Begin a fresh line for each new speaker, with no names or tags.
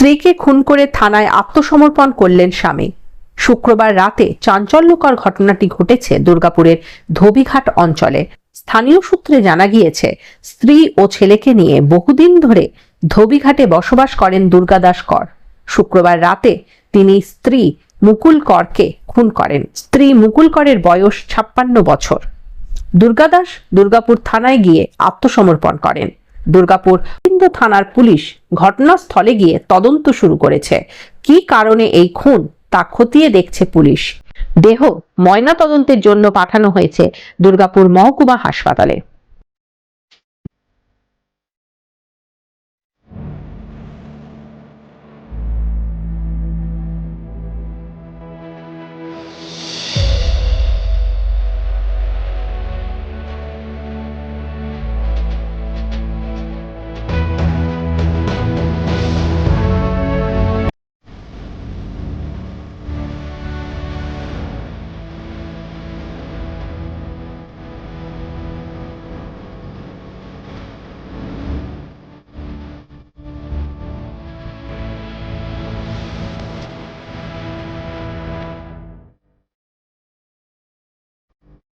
স্ত্রীকে খুন করে থানায় আত্মসমর্পণ করলেন স্বামী। শুক্রবার রাতে চাঞ্চল্যকর ঘটনাটি ঘটেছে দুর্গাপুরের ধোবিঘাট অঞ্চলে। স্থানীয় সূত্রে জানা গিয়েছে, স্ত্রী ও ছেলেকে নিয়ে বহুদিন ধরে ধোবিঘাটে বসবাস করেন দুর্গাদাস কর। শুক্রবার রাতে তিনি স্ত্রী মুকুল করকে খুন করেন। স্ত্রী মুকুল করের বয়স ছাপ্পান্ন বছর। দুর্গাদাস দুর্গাপুর থানায় গিয়ে আত্মসমর্পণ করেন। দুর্গাপুর হিন্দু থানার পুলিশ ঘটনাস্থলে গিয়ে তদন্ত শুরু করেছে। কি কারণে এই খুন তা খতিয়ে দেখছে পুলিশ। দেহ ময়না তদন্তের জন্য পাঠানো হয়েছে দুর্গাপুর মহকুমা হাসপাতালে।